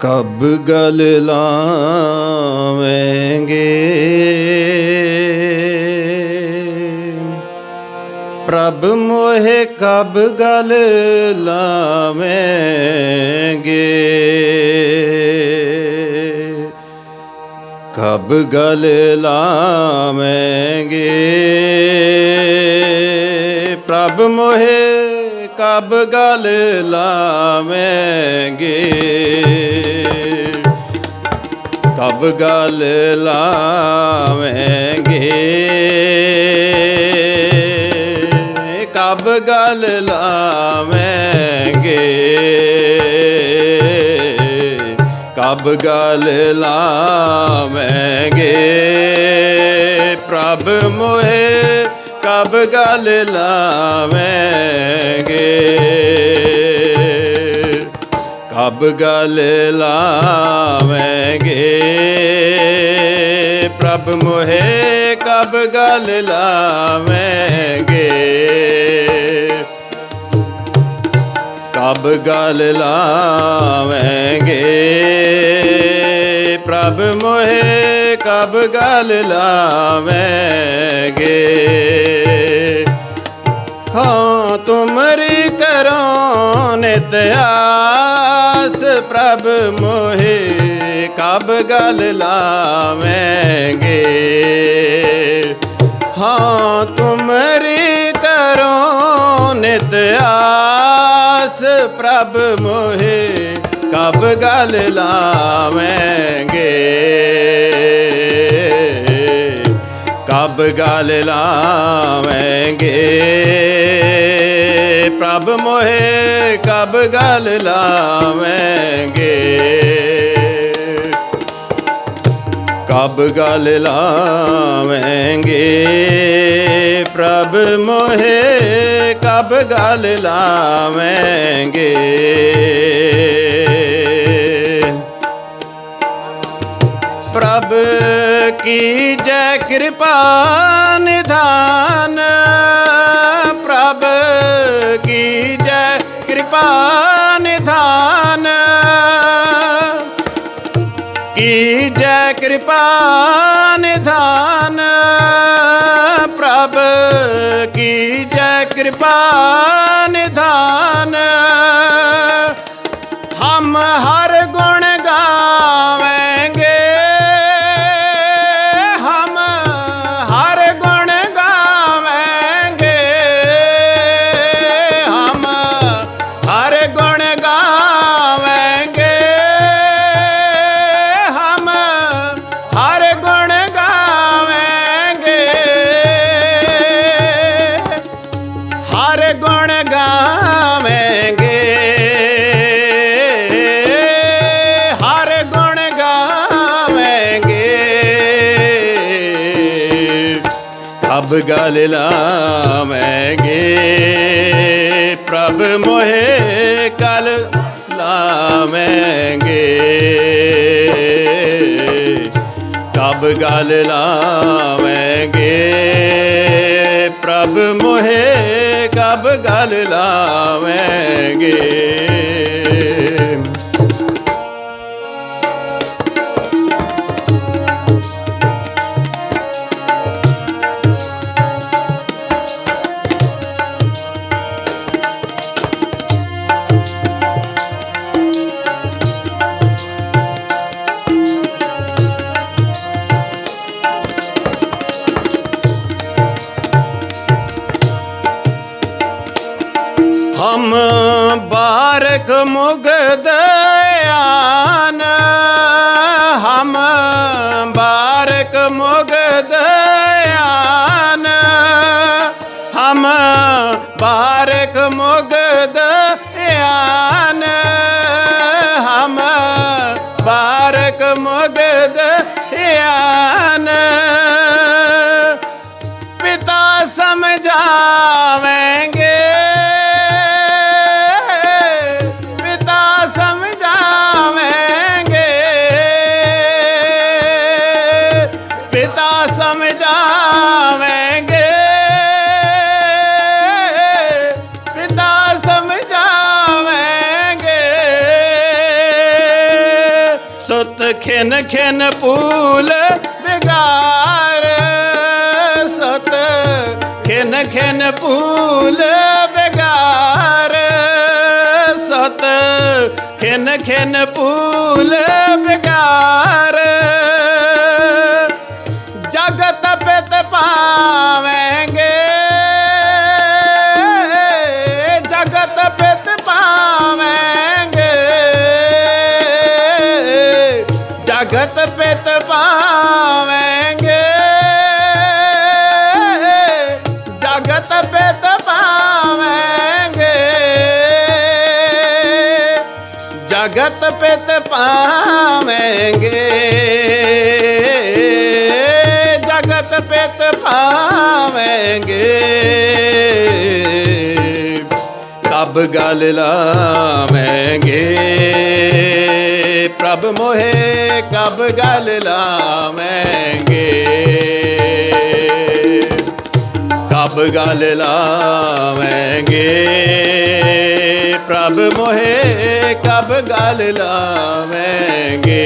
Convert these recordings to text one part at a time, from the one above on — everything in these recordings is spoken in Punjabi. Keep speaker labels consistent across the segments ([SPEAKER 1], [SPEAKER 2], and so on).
[SPEAKER 1] ਕਬ ਗਲ ਲਾਵੇਂਗੇ? ਪ੍ਰਭ ਮੋਹਿ ਕਬ ਗਲ ਲਾਵੇਂਗੇ? ਕਬ ਗਲ ਲਾਵੇਂਗੇ? ਪ੍ਰਭ ਮੋਹਿ ਕਬ ਗਲ ਲਾਵੇਂਗੇ? ਕਬ ਗਲ ਲਾਵੇਂਗੇ? ਕਬ ਗਲ ਲਾਵੇਂਗੇ? ਕਬ ਗਲ ਲਾਵੇਂਗੇ? ਪ੍ਰਭ ਮੋਹਿ ਕਬ ਗਲ ਲਾਵੇਂਗੇ? ਕਬ ਗਲ ਲਾਵੇਂਗੇ। ਪ੍ਰਭ ਮੋਹਿ, ਕਬ ਗਲ ਲਾਵੇਂਗੇ। ਕਬ ਗਲ ਲਾਵੇਂਗੇ। ਪ੍ਰਭ ਮੋਹਿ, ਕਬ ਗਲ ਲਾਵੇਂਗੇ। ਹਾਂ, ਤੁਮਰੀ ਕਰੋ ਨਿਤ ਆਸ ਪ੍ਰਭ ਮੋਹਿ, ਕਬ ਗਲ ਲਾਵੇਂਗੇ। ਹਾਂ, ਤੁਮਰੀ ਕਰੋ ਨਿਤ ਆਸ ਪ੍ਰਭ ਮੋਹਿ, ਕਬ ਗਲ ਲਾਵੇਂਗੇ। ਕਬ ਗਲ ਲਾਵੇਂਗੇ। ਪ੍ਰਭ ਮੋਹੇ ਕਬ ਗਲ ਲਾਵੇਂਗੇ। ਕਬ ਗਲ ਲਾਵੇਂਗੇ। ਪ੍ਰਭ ਮੋਹਿ ਕਬ ਗਲ ਲਾਵੇਂਗੇ। ਪ੍ਰਭ ਕੀ ਜੈ ਕਿਰਪਾ ਨਿਧਾਨ। ਪ੍ਰਭ ਕਿਰਪਾ ਨਿਧਾਨ ਕੀ ਜੈ ਕਿਰਪਾ ਨਿਧਾਨ। ਪ੍ਰਭ ਕੀ ਜੈ ਕਿਰਪਾ ਨਿਧਾਨ। ਹਮ ਹਰ ਗੁਣ ਅਬ ਗਲ ਲਾਵੇਂਗੇ। ਪ੍ਰਭ ਮੋਹਿ ਕਲ ਲਾਵੇਂਗੇ। ਕਬ ਗਲ ਲਾਵੇਂਗੇ। ਪ੍ਰਭ ਮੋਹਿ ਕਬ ਗਲ ਲਾਵੇਂਗੇ। ಮುಗದ ਸੁਤ ਖਿਨ ਖਿਨ ਪੂਲ ਬਿਗਾਰ ਸੁਤ ਖਿਨ ਖਿਨ ਪੂਲ ਬਿਗਾਰ ਸੁਤ ਖਿਨ ਖਿਨ ਪੂਲ ਬਿਗਾਰ ਜਗਤ ਪਿਤ ਪਾਵੇਂਗੇ। ਜਗਤ ਪਿਤ ਪਾਵੇਂਗੇ। ਜਗਤ ਪਿਤ ਪਾਵੇਂਗੇ। ਜਗਤ ਪਿਤ ਪਾਵੇਂਗੇ। ਕਬ ਗਲ ਲਾਵੇਂਗੇ। ਪ੍ਰਭ ਮੋਹੇ, ਕਬ ਗਲ ਲਾਵੇਂਗੇ? ਕਬ ਗਲ ਲਾਵੇਂਗੇ? ਪ੍ਰਭ ਮੋਹੇ, ਕਬ ਗਲ ਲਾਵੇਂਗੇ?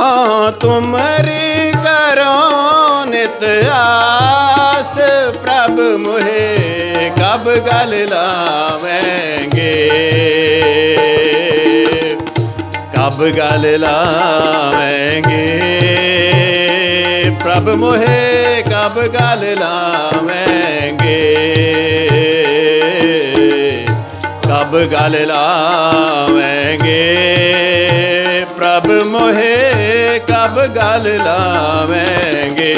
[SPEAKER 1] ਹਾਂ, ਤੁਮਰੀ ਕਰੋ ਨਿਤ ਆਸ, ਪ੍ਰਭ ਮੋਹੇ, ਕਬ ਗਲ ਲਾਵੇਂਗੇ ਕਬ ਗਲ ਲਾਵੇਂਗੇ। ਪ੍ਰਭ ਮੋਹੇ ਕਬ ਗਲ ਲਾਵੇਂਗੇ। ਕਬ ਗਲ ਲਾਵੇਂਗੇ। ਪ੍ਰਭ ਮੋਹੇ ਕਬ ਗਲ ਲਾਵੇਂਗੇ।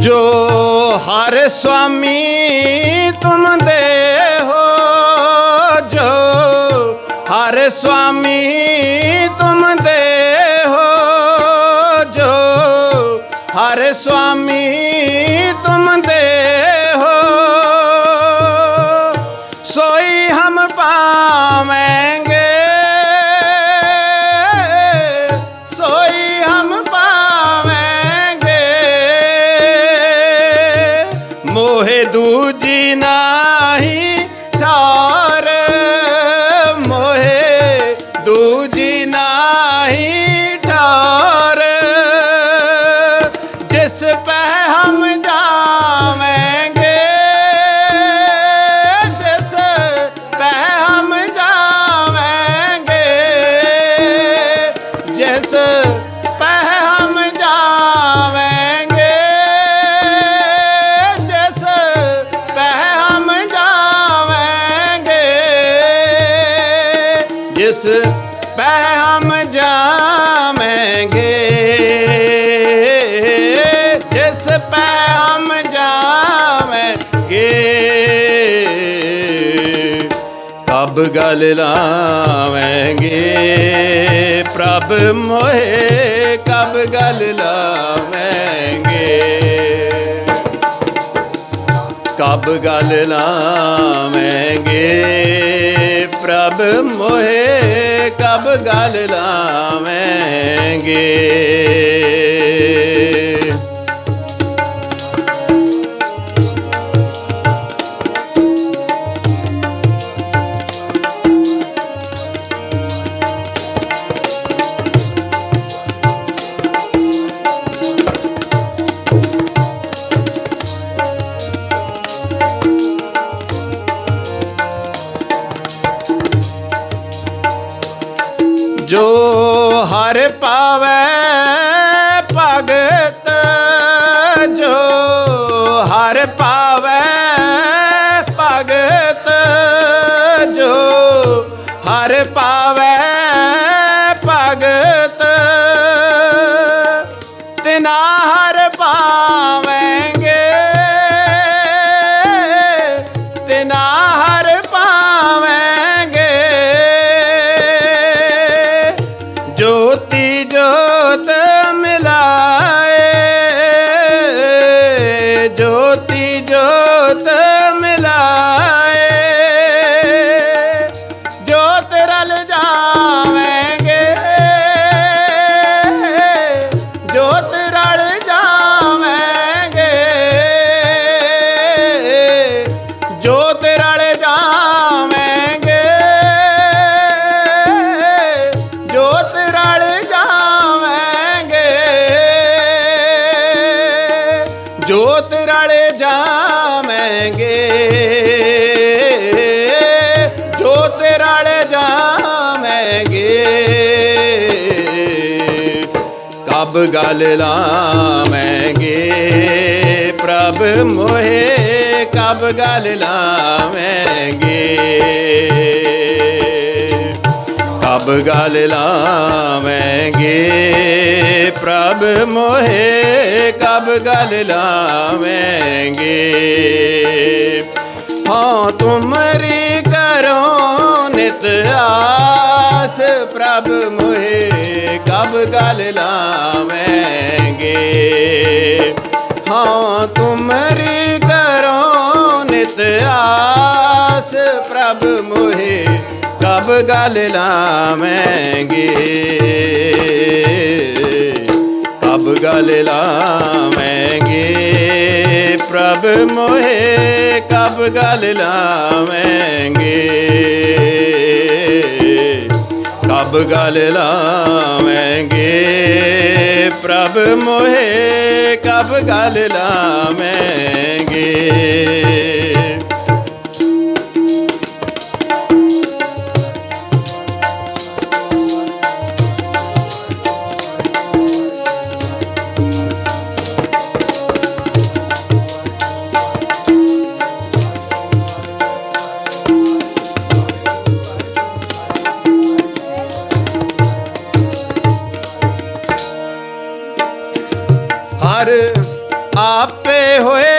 [SPEAKER 1] ਜੋ ਹਰ ਸੁਆਮੀ ਤੁਮ ਦੇ ਹੋ ਜੋ ਹਰ ਸੁਆਮੀ ਪ੍ਰਭ ਗਲ ਲਾਵੇਂਗੇ। ਪ੍ਰਭ ਮੋਹੇ, ਕਬ ਗਲ ਲਾਵੇਂਗੇ। ਕਬ ਗਲ ਲਾਵੇਂਗੇ। ਪ੍ਰਭ ਮੋਹੇ, ਕਬ ਗਲ ਲਾਵੇਂਗੇ। জ্যোতি জ্যোতি ਜੋਤ ਰਲ ਜਾਵਾਂਗੇ। ਜੋਤ ਰਲ ਜਾਵਾਂਗੇ। ਕਬ ਗਲ ਲਾਵਾਂਗੇ। ਪ੍ਰਭ ਮੋਹੇ ਕਬ ਗਲ ਲਾਵਾਂਗੇ ਕਬ ਗਲ ਲਾਵਾਂਗੇ ਪ੍ਰਭ ਮੋਹੇ ਕਬ ਗਲ ਲਾਵਾਂਗੇ ਹਾਂ ਤੁਮਰੀ ਕਰੋ ਨਿਤ ਆਸ ਪ੍ਰਭ ਮੋਹੇ ਕਬ ਗਲ ਲਾਵਾਂਗੇ ਹਾਂ ਤੁਮਰੀ ਕਰੋ ਨਿਤ ਆਸ ਪ੍ਰਭ ਮੋਹੇ ਕਬ ਗਲ ਲਾਵਾਂਗੇ। ਕਬ ਗਲ ਲਾਵਾਂਗੇ। ਪ੍ਰਭ ਮੋਹੇ, ਕਬ ਗਲ ਲਾਵਾਂਗੇ। ਕਬ ਗਲ ਲਾਵਾਂਗੇ। ਪ੍ਰਭ ਮੋਹੇ, ਕਬ ਗਲ ਲਾਵਾਂਗੇ। ਹਰ ਆਪੇ ਹੋਏ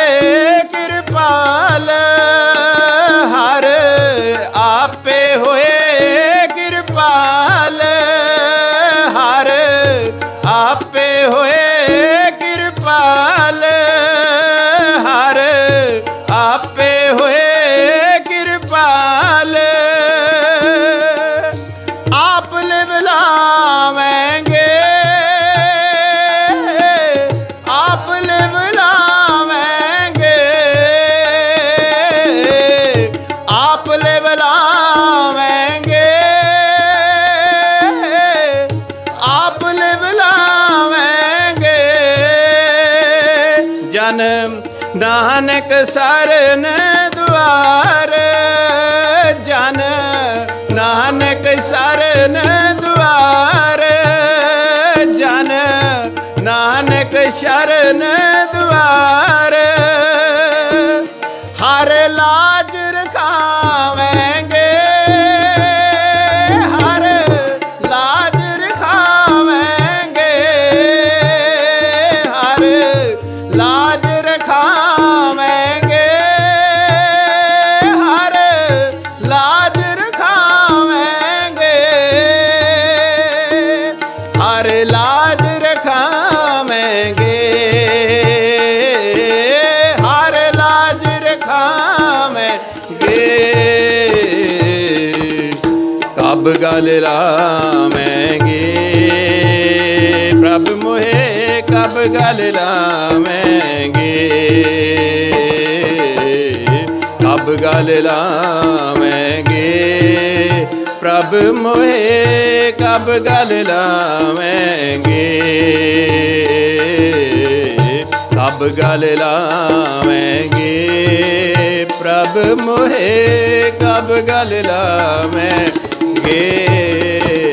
[SPEAKER 1] ਨਾਨਕ ਸਰਨ ਦੁਆਰ ਜਨ ਨਾਨਕ ਸਰਨ ਗਲ ਲਾਵਾਂਗੇ। ਪ੍ਰਭ ਮੋਹੇ, ਕਬ ਗਲ ਲਾਵਾਂਗੇ। ਕਬ ਗਲ ਲਾਵਾਂਗੇ। ਪ੍ਰਭ ਮੋਹੇ, ਕਬ ਗਲ ਲਾਵਾਂਗੇ। ਕਬ ਗਲ ਲਾਵਾਂਗੇ। ਪ੍ਰਭ ਮੋਹੇ, ਕਬ ਗਲ ਲਾਵਾਂਗੇ